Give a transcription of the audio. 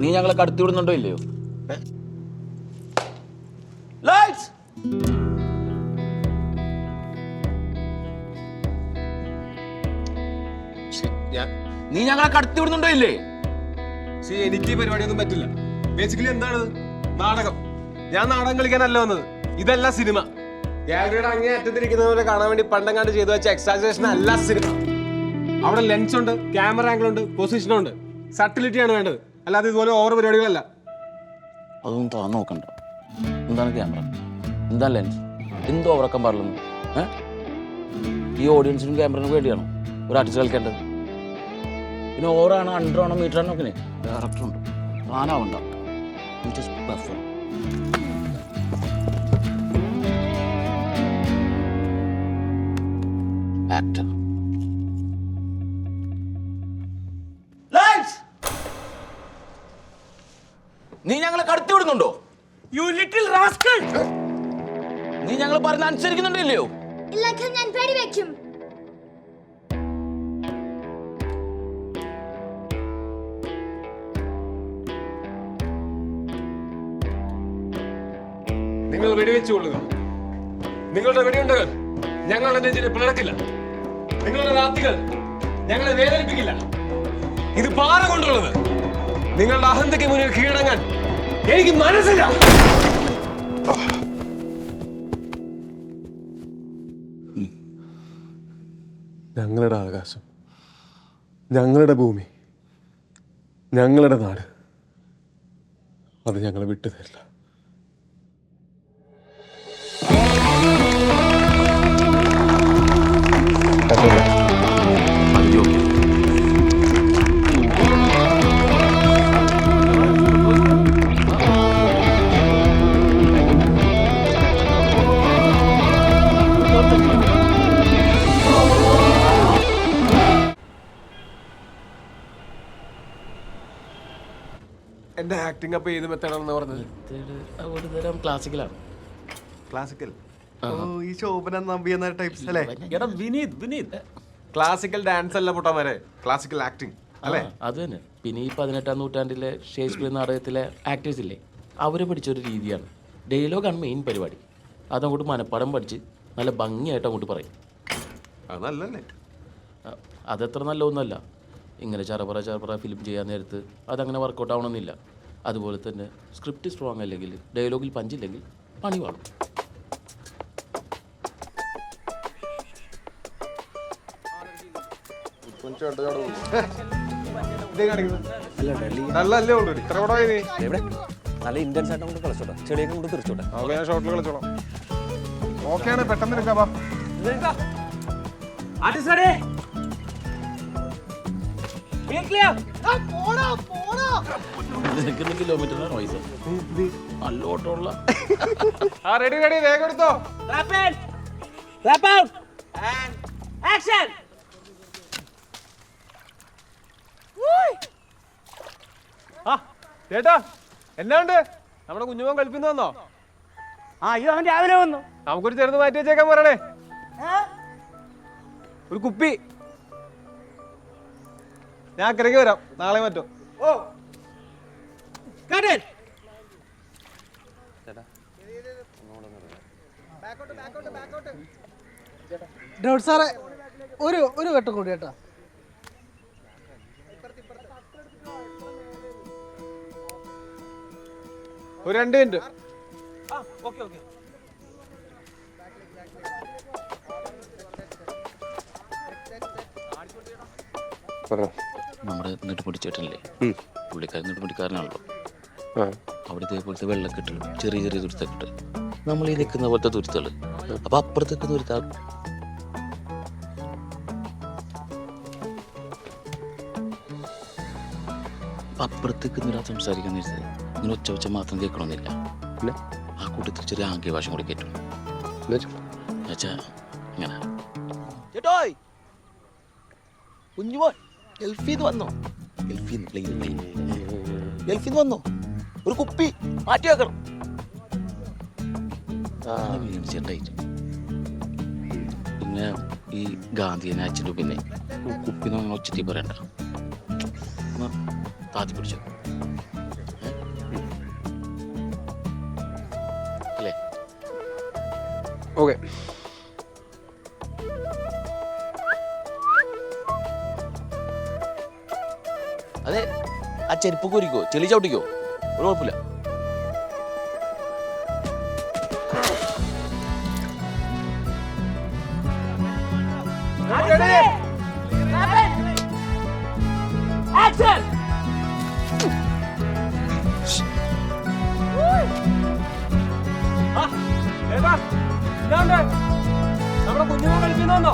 നീ ഞങ്ങളെ കടത്തി വിടുന്നുണ്ടോ ഇല്ലയോ ലൈറ്റ്സ് നീ ഞങ്ങളെ കടത്തി വിടുന്നുണ്ടോ ഇല്ലേ? സി എനിക്ക് ഈ പരിപാടിയൊന്നും പറ്റില്ല. ബേസിക്കലി എന്താണ് നാടകം. ഞാൻ നാടകം കളിക്കാനല്ല വന്നത്. ഇതല്ല സിനിമ. ഗാലറിയുടെ അങ്ങേ അറ്റത്തിരിക്കുന്ന പോലെ കാണാൻ വേണ്ടി പണ്ടങ്ങാണ്ട് ചെയ്തു വെച്ച എക്സാജറേഷൻ അല്ല സിനിമ. അവിടെ ലെൻസ് ഉണ്ട് ക്യാമറ ആംഗിൾ ഉണ്ട് പൊസിഷൻ ഉണ്ട്. സട്ടിലിറ്റി ആണ് വേണ്ടത്. അല്ലാതെ ഇതുപോലെ ഓവർ പരിപാടികളല്ല. അതൊന്നും തുറന്നു നോക്കണ്ട. എന്താണ് ക്യാമറ? എന്താ ലെൻസ് എന്തോ ഓവറക്കാൻ പറയുന്നു ഈ ഓഡിയൻസിനും ക്യാമറനും വേണ്ടിയാണോ ഒരു ആർട്ടിസ്റ്റ് കളിക്കേണ്ടത്. പിന്നെ ഓവറാണോ അണ്ടർ ആണോ മീറ്റർ ആണോ പിന്നെ താനാവണ്ട ജസ്റ്റ് പെർഫോം ആക്ടർ നീ ഞങ്ങളെ കടത്തി വിടുന്നുണ്ടോ? യു ലിറ്റിൽ റാസ്കൽ നീ ഞങ്ങൾ പറഞ്ഞ അനുസരിക്കുന്നുണ്ടല്ലയോ? ഇല്ലെങ്കിൽ ഞാൻ വെടിവെക്കും നിങ്ങൾ വെടിവെച്ചു കൊള്ളുക. നിങ്ങളുടെ വെടിയുണ്ടകൾ ഞങ്ങളുടെ നെഞ്ചിന് പിളർക്കില്ല. നിങ്ങളുടെ രാത്രികൾ ഞങ്ങളെ വേദനിപ്പിക്കില്ല. ഇത് പാറ കൊണ്ടുള്ളത്. നിങ്ങളുടെ അഹന്തയ്ക്ക് മുന്നിൽ കീഴടങ്ങാൻ എനിക്ക് മനസ്സില്ല. ഞങ്ങളുടെ ആകാശം ഞങ്ങളുടെ ഭൂമി ഞങ്ങളുടെ നാട് അത് ഞങ്ങളെ വിട്ടു തരില്ല. എന്റെ ആക്ടിങ് അപ്പൊ ഏത് മെത്തേഡാണെന്ന് പറഞ്ഞത്. ഒരു തരം. ക്ലാസിക്കലാണ് ക്ലാസിക്കൽ ഓ ഈ ശോഭന നമ്പി എന്ന ടൈപ്സ് അല്ലേ? എടാ വിനീത് വിനീത്. ക്ലാസിക്കൽ ഡാൻസ് അല്ല പൊട്ടാമാരെ ക്ലാസിക്കൽ ആക്ടിംഗ് അല്ലേ? അത് തന്നെ. പിന്നെ ഈ പതിനെട്ടാം നൂറ്റാണ്ടിലെ ഷേക്സ്പിയർ നാടകത്തിലെ ആക്ടേഴ്സ് ഇല്ലേ? അവരെ പഠിച്ചൊരു രീതിയാണ്. ഡയലോഗാണ് മെയിൻ പരിപാടി. അതങ്ങോട്ട് മനപ്പാടം പഠിച്ച് നല്ല ഭംഗിയായിട്ട് അങ്ങോട്ട് പറയും. അത് നല്ലല്ലേ അതത്ര നല്ലതൊന്നുമല്ല. ഇങ്ങനെ ചറപറ ചറപറ ഫിലിം ചെയ്യാൻ നേരത്ത് അതങ്ങനെ വർക്കൗട്ട് ആവണമെന്നില്ല. അതുപോലെ തന്നെ സ്ക്രിപ്റ്റ് സ്ട്രോങ് അല്ലെങ്കിൽ ഡയലോഗിൽ പഞ്ചില്ലെങ്കിൽ പണി വാളും നല്ലല്ലേ ഉള്ളൂ. ഇത്ര കൂടെ നീ. എവിടെ? നല്ല ഇന്റൻസ് ആയിട്ട് കൊണ്ട് കളിച്ചോട്ടെ. ചെളിയൊക്കെ കൊണ്ട് തിരിച്ചോട്ടെ ഷോട്ടിൽ കളിച്ചോളാം. ഓക്കെയാണ് പെട്ടെന്ന് എടുക്കാം നിൽക്കുന്ന കിലോമീറ്ററിനാണ് പൈസ നല്ല ഓട്ടമുള്ള ആ റെഡി റെഡി വേഗം എടുത്തോ. ആ ചേട്ടാ എന്നാ ഉണ്ട്? നമ്മുടെ കുഞ്ഞുമോൻ കളിപ്പിന്ന് വന്നോ? ആ ഇത് അവൻ രാവിലെ വന്നു. നമുക്കൊരു ചെറുത് മാറ്റി വെച്ചേക്കാൻ പറയണേ ഒരു കുപ്പി. ഞാൻ അക്കരയ്ക്ക് വരാം. നാളെ മറ്റോ. കേട്ടൻ ഡോട്ട് സാറേ ഒരു ഒരു വട്ടം കൂടി കേട്ടോ. ഒരു രണ്ട് മിനിറ്റ്. നമ്മുടെ നെടുമുടിച്ചേട്ടനില്ലേ പുള്ളിക്കാരൻ നെടുമുടിക്കാരനാണല്ലോ അവിടെ ഇതേപോലത്തെ വെള്ളക്കെട്ട് ചെറിയ ചെറിയ തുരുത്തൊക്കെ നമ്മൾ ഈ നിൽക്കുന്ന പോലത്തെ തുരുത്തുകൾ അപ്പൊ അപ്പുറത്തേക്ക് നിൽക്കുന്ന അപ്പുറത്തേക്ക് നിരാ സംസാരിക്കാൻ നേരത്ത് ഇങ്ങനെ ഒച്ച ഒച്ച മാത്രം കേൾക്കണമെന്നില്ല. ആ കൂട്ടത്തിൽ ചെറിയ ആംഗ്യ ഭാഷ കൂടി കേട്ടു. എന്നുവെച്ചാ ഇങ്ങനെ. ചേട്ടോയ്! ഗൾഫിൽ നിന്ന് വന്നോ ഗൾഫിൽ നിന്ന് പ്ലെയിൻ പ്ലെയിൻ ഗൾഫിൽ നിന്ന് വന്നോ ഒരു കുപ്പി മാറ്റി വെക്കണം ചേട്ടായിട്ട് പിന്നെ ഈ ഗാന്ധി നാച്ചിന്റെ പിന്നെ കുപ്പി നമ്മൾ ഒച്ചത്തി പറയണ്ട. താത്തി പിടിച്ചോ. അല്ലേ? ഓക്കെ അതെ ആ ചെരുപ്പ് കുരിക്കോ? ചെളി ചവിട്ടിക്കോ? ഒരു കുഴപ്പമില്ല. നമ്മുടെ കുഞ്ഞുങ്ങൾ കളിക്കുന്നോ